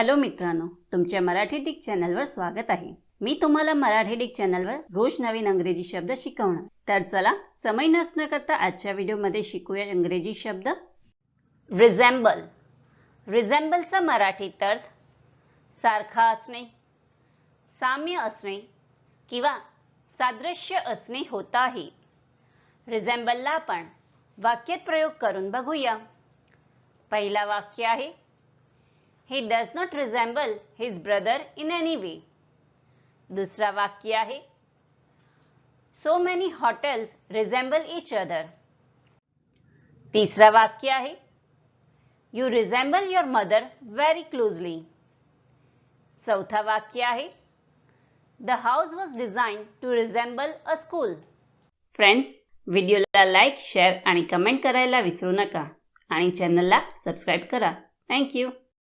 Hello मित्रांनो तुमच्या Marathi Dick चॅनलवर स्वागत आहे. मी तुम्हाला मराठी डिक चॅनलवर रोज नवीन अंग्रेजी शब्द शिकवणार. तर चला समय नसणं करता आजच्या व्हिडिओमध्ये शिकूया इंग्रजी शब्द. रिझॅम्बल रिझेंबलचा मराठीत अर्थ सारखा असणे साम्य असणे किंवा सादृश्य असणे होत आहे. रिझेंबलला आपण वाक्यात प्रयोग करून बघूया. पहिला वाक्य आहे he does not resemble his brother in any way दुसरा वाक्य आहे so many hotels resemble each other तिसरा वाक्य आहे you resemble your mother very closely चौथा वाक्य आहे the house was design to resemble a school friends व्हिडिओला लाईक शेअर आणि कमेंट करायला विसरू नका. आणि चॅनलला सबस्क्राईब करा. थँक्यू